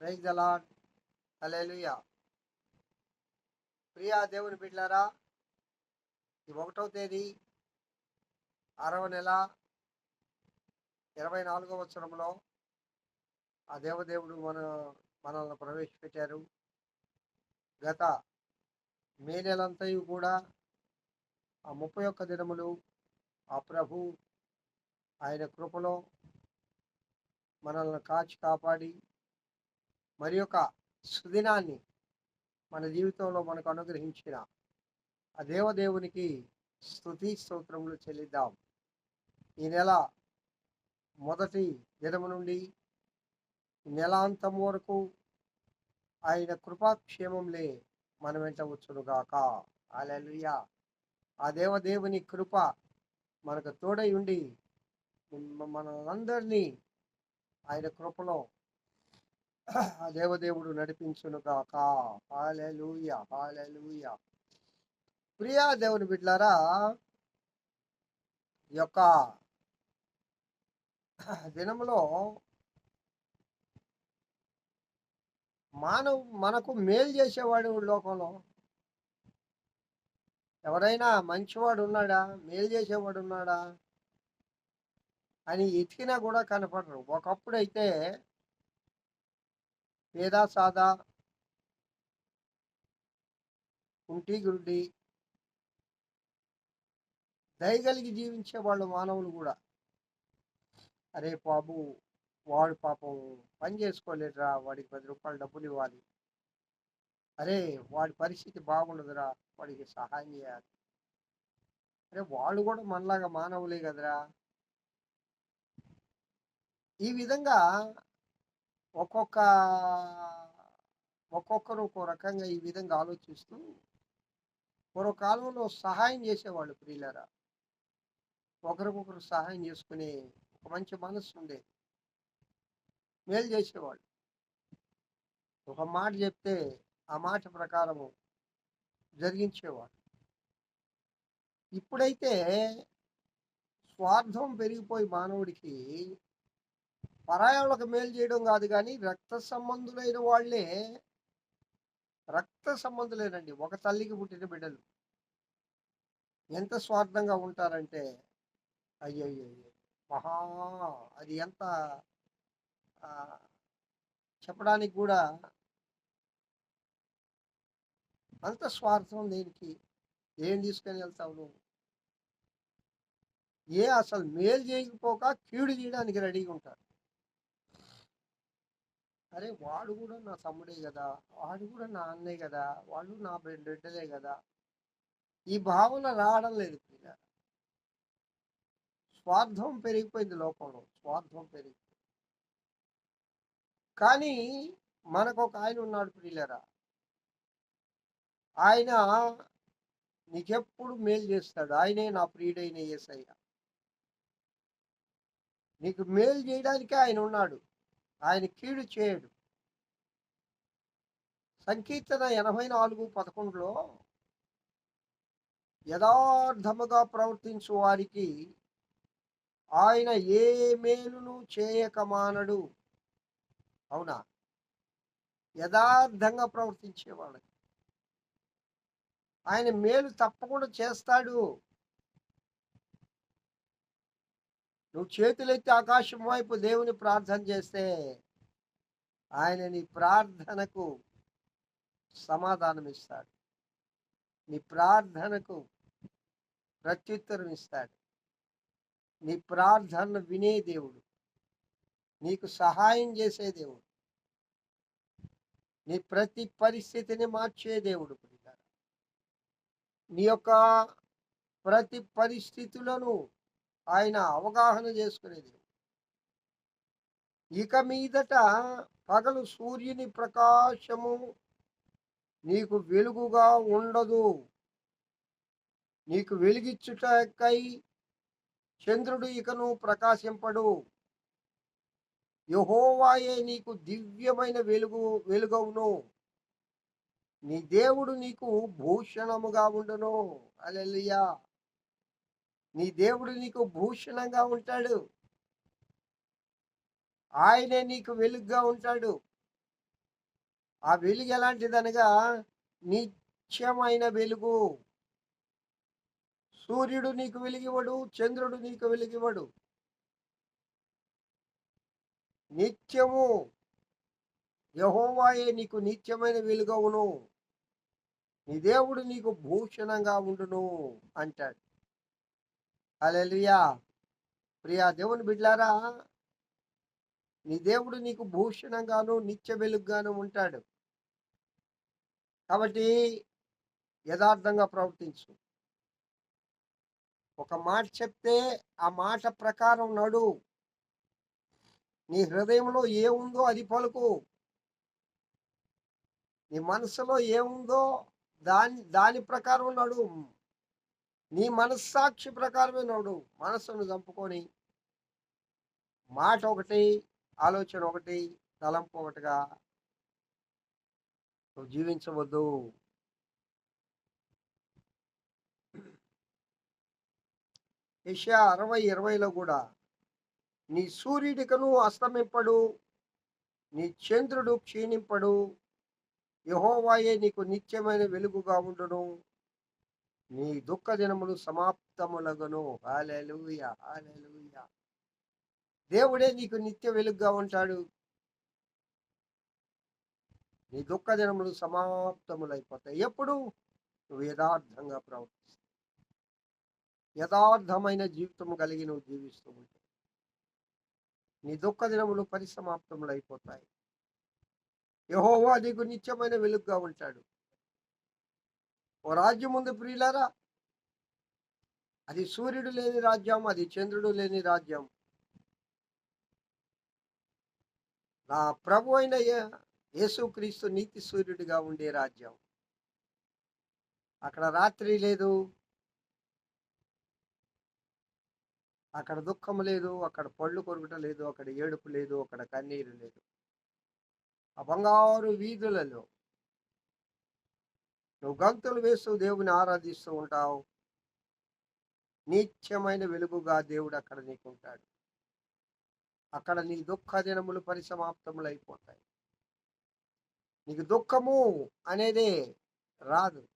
Praise the lord Priya దేవుని బిడ్డారా ఈ ఒకటవ తేదీ ఆరవ నెల ఇరవై నాలుగవ సంవత్సరంలో ఆ దేవదేవుడు మన మనల్ని ప్రవేశపెట్టారు. గత మే నెలంతయు కూడా ఆ ముప్పై ఒక్క దినములు ఆ ప్రభు ఆయన కృపలో మనల్ని కాచి కాపాడి మరి యొక్క సుదినాన్ని మన జీవితంలో మనకు అనుగ్రహించిన ఆ దేవదేవునికి స్థుతి స్తోత్రములు చెల్లిద్దాం. ఈ నెల మొదటి దినము నుండి నెలాంతం వరకు ఆయన కృపాక్షేమంలే మన వెంట వచ్చునుగాక. అలెలుయా ఆ దేవదేవుని కృప మనకు తోడై ఉండి మనందరినీ ఆయన కృపలో ఆ దేవదేవుడు నడిపించును గాక హాలెలూయ హాలెలూయ ప్రియా దేవుని బిడ్లారా యొక్క దినంలో మానవ మనకు మేలు చేసేవాడు లోకంలో? ఎవరైనా మంచివాడు ఉన్నాడా? మేలు చేసేవాడు ఉన్నాడా? అని ఎతికినా కూడా కనపడరు. ఒకప్పుడైతే పేదా సాదా కుంటి గురుడి దయగలిగి జీవించే వాళ్ళు మానవులు కూడా. అరే బాబు వాడు పాపం పని చేసుకోలేదురా వాడికి పది రూపాయలు డబ్బులు ఇవ్వాలి. అరే వాడి పరిస్థితి బాగుండదురా వాడికి సహాయం చేయాలి. అరే వాళ్ళు కూడా మనలాగా మానవులే కదరా. ఈ విధంగా ఒక్కొక్క ఒక్కొక్కరు ఒక్కో రకంగా ఈ విధంగా ఆలోచిస్తూ పూర్వకాలంలో సహాయం చేసేవాళ్ళు ప్రియులరా. ఒకరికొకరు సహాయం చేసుకునే ఒక మంచి మనస్సు ఉండేది మేలు చేసేవాళ్ళు. ఒక మాట చెప్తే ఆ మాట ప్రకారము జరిగించేవాడు ఇప్పుడైతే స్వార్థం పెరిగిపోయి మానవుడికి పరాయాలకు మేలు చేయడం కాదు కానీ రక్త సంబంధులైన వాళ్ళే రక్త సంబంధులేనండి. ఒక తల్లికి పుట్టిన బిడ్డలు. ఎంత స్వార్థంగా ఉంటారంటే అయ్యయ్యో మహా అది ఎంత చెప్పడానికి కూడా అంత స్వార్థం దేనికి? ఏం తీసుకొని వెళ్తావు నువ్వు? ఏ అసలు మేలు చేయకపోక కీడు చేయడానికి రెడీగా ఉంటారు. అరే వాడు కూడా నా తమ్ముడే కదా వాడు కూడా నా అన్నే కదా వాళ్ళు నా బిడ్డలే కదా. ఈ భావన రావడం లేదు పిల్ల స్వార్థం పెరిగిపోయింది లోకంలో స్వార్థం పెరిగిపోయింది. కానీ మనకు ఒక ఆయన ఉన్నాడు పిల్లరా ఆయన నీకెప్పుడు మేలు చేస్తాడు. ఆయనే నా ప్రియుడైన యేసయ్య నీకు మేలు చేయడానికే ఆయన ఉన్నాడు. ఆయన కీడు చేయడు. సంకీర్తన ఎనభై నాలుగు పదకొండులో యథార్థముగా ప్రవర్తించు వారికి ఆయన ఏ మేలును చేయక మానడు. అవునా? యథార్థంగా ప్రవర్తించేవాళ్ళకి ఆయన మేలు తప్పకుండా చేస్తాడు. నువ్వు చేతులెత్తి ఆకాశం వైపు దేవుని ప్రార్థన చేస్తే ఆయన నీ ప్రార్థనకు సమాధానం ఇస్తాడు. నీ ప్రార్థనకు ప్రత్యుత్తరం ఇస్తాడు. నీ ప్రార్థన వినే దేవుడు. నీకు సహాయం చేసే దేవుడు. నీ ప్రతి పరిస్థితిని మార్చే దేవుడు నీ యొక్క ప్రతి పరిస్థితులను ఆయన అవగాహన చేసుకునేది. ఇక మీదట పగలు సూర్యుని ప్రకాశము నీకు వెలుగుగా ఉండదు. నీకు వెలిగిచ్చుటకై చంద్రుడు ఇకను ప్రకాశింపడు. యహోవాయే నీకు దివ్యమైన వెలుగు వెలుగవును. నీ దేవుడు నీకు భూషణముగా ఉండును. అలెలుయా నీ దేవుడు నీకు భూషణంగా ఉంటాడు. ఆయనే నీకు వెలుగుగా ఉంటాడు. ఆ వెలుగు ఎలాంటిదనగా నిత్యమైన వెలుగు. సూర్యుడు నీకు వెలిగివడు చంద్రుడు నీకు వెలిగివడు. నిత్యము యహోవాయే నీకు నిత్యమైన వెలుగవును. నీ దేవుడు నీకు భూషణంగా ఉండును అంటాడు. అలెలుయా ప్రియా దేవుని బిడ్లారా నీ దేవుడు నీకు భూషణంగాను నిత్య వెలుగుగాను ఉంటాడు. కాబట్టి యథార్థంగా ప్రవర్తించు. ఒక మాట చెప్తే ఆ మాట ప్రకారం నడు. నీ హృదయంలో ఏముందో అది పలుకు. నీ మనసులో ఏముందో దాని దాని ప్రకారం నడు. నీ మనస్సాక్షి ప్రకారమే నడు మనస్సును చంపుకొని. మాట ఒకటి ఆలోచన ఒకటి తలంపు ఒకటిగా. నువ్వు జీవించవద్దు. ఏషియా అరవై ఇరవైలో కూడా నీ సూర్యుడికను అస్తమింపడు నీ చంద్రుడు క్షీణింపడు యహోవాయే నీకు నిత్యమైన వెలుగుగా ఉండును. నీ దుఃఖ దినములు సమాప్తములగును. హాలెలూయ దేవుడే నీకు నిత్య వెలుగుగా ఉంటాడు. నీ దుఃఖ దినములు సమాప్తములైపోతాయి. ఎప్పుడు? నువ్వు యథార్థంగా ప్రవర్తిస్తావు. యథార్థమైన జీవితం కలిగి నువ్వు జీవిస్తూ ఉంటావు. నీ దుఃఖ దినములు పరిసమాప్తములు అయిపోతాయి యహోవా నీకు నిత్యమైన వెలుగుగా ఉంటాడు. ఓ రాజ్యం ఉంది ప్రియులారా. అది సూర్యుడు లేని రాజ్యం అది చంద్రుడు లేని రాజ్యం. నా ప్రభు అయిన యేసుక్రీస్తు నీతి సూర్యుడిగా ఉండే రాజ్యం. అక్కడ రాత్రి లేదు. అక్కడ దుఃఖం లేదు అక్కడ పళ్ళు కొరుకుట లేదు అక్కడ ఏడుపు లేదు అక్కడ కన్నీరు లేదు. ఆ బంగారు వీధులలో నువ్వు గంతులు వేస్తూ దేవుని ఆరాధిస్తూ ఉంటావు. నిత్యమైన వెలుగుగా దేవుడు అక్కడ నీకుంటాడు. అక్కడ నీ దుఃఖ దినములు పరిసమాప్తములు అయిపోతాయి నీకు దుఃఖము అనేదే రాదు.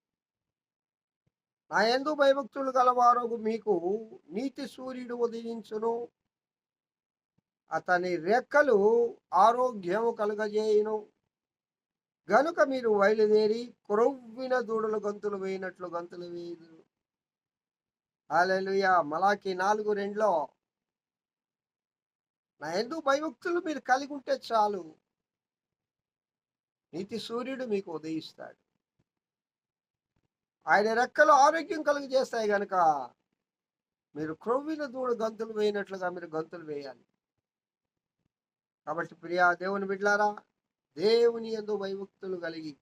నా ఎందు భయభక్తులు గలవారు మీకు నీతి సూర్యుడు ఉదయించును. అతని రెక్కలు ఆరోగ్యము కలుగజేయును. గనుక మీరు బయలుదేరి క్రొవ్విన దూడలు గంతులు వేయినట్లు గంతులు వేయదు హాలెలుయా మలాకి నాలుగు రెండులో నా ఎందు భయభక్తులు మీరు కలిగి ఉంటే చాలు. నీతి సూర్యుడు మీకు ఉదయిస్తాడు. ఆయన రెక్కలు ఆరోగ్యం కలుగు చేస్తాయి గనుక మీరు క్రొవ్విన దూడ గంతులు వేయినట్లుగా మీరు గంతులు వేయాలి. కాబట్టి ప్రియా దేవుని బిడ్లారా దేవుని ఎందు వైభక్తులు కలిగి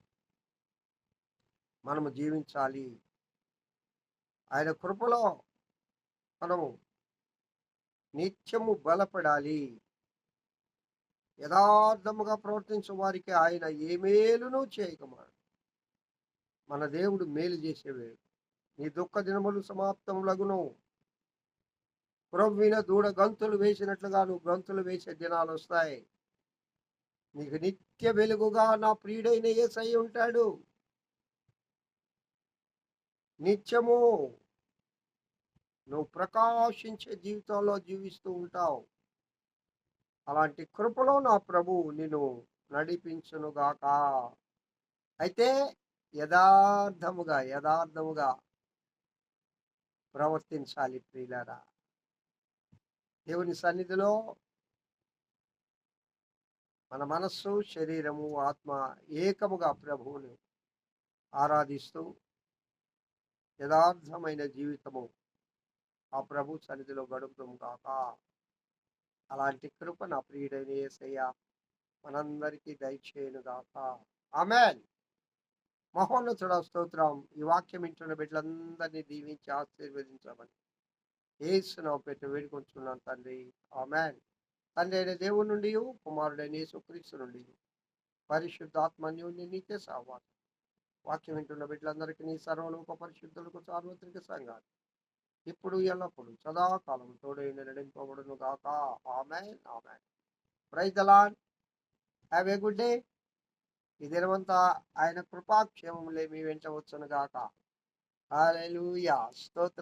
మనము జీవించాలి. ఆయన కృపలో మనము నిత్యము బలపడాలి. యథార్థముగా ప్రవర్తించే వారికి ఆయన ఏ మేలును చేయకమాడు మన దేవుడు మేలు చేసేవేడు. నీ దుఃఖ దినములు సమాప్తములగును ప్రవ్విన దూడ గంతులు వేసినట్లుగా నువ్వు గంతులు వేసే దినాలు వస్తాయి. నీకు నిత్య వెలుగుగా నా ప్రియుడైన ఏసై ఉంటాడు. నిత్యము నువ్వు ప్రకాశించే జీవితంలో జీవిస్తూ ఉంటావు. అలాంటి కృపలో నా ప్రభు నిన్ను నడిపించునుగాక. అయితే యథార్థముగా యథార్థముగా ప్రవర్తించాలి ప్రియులరా. దేవుని సన్నిధిలో మన మనస్సు శరీరము ఆత్మ ఏకముగా ప్రభువును ఆరాధిస్తూ యథార్థమైన జీవితము ఆ ప్రభు సన్నిధిలో గడుపుతాం కాక అలాంటి కృప నా ప్రియుడైన యేసయ్య మనందరికీ దయచేయను గాక. ఆమెన్. మహోన్నతుడ స్తోత్రం. ఈ వాక్యం ఇంటున్న బిడ్డలందరినీ దీవించి ఆశీర్వదించమని. ఏసునావు పెట్టి వేడుకొంచున్నాను తండ్రి. ఆమెన్. తండ్రి అయిన దేవుడి నుండి కుమారుడైన యేసుక్రీస్తు నుండి పరిశుద్ధాత్మన్యుని నీకే సావాసం వాక్యం వింటున్న బిడ్డలందరికీ నీ సర్వలోక పరిశుద్ధులకు సార్వత్రిక సంఘాలు. ఇప్పుడు ఎల్లప్పుడు సదాకాలం తోడైన నడింపబడును గాక. ఆమె ఆమె ప్రైజలాన్ హ్యావ్ ఏ గుడ్ డే ఈ దినమంతా ఆయన కృపాక్షేమములే మీ వెంట వచ్చును గాక. హాలెలూయా స్తోత్ర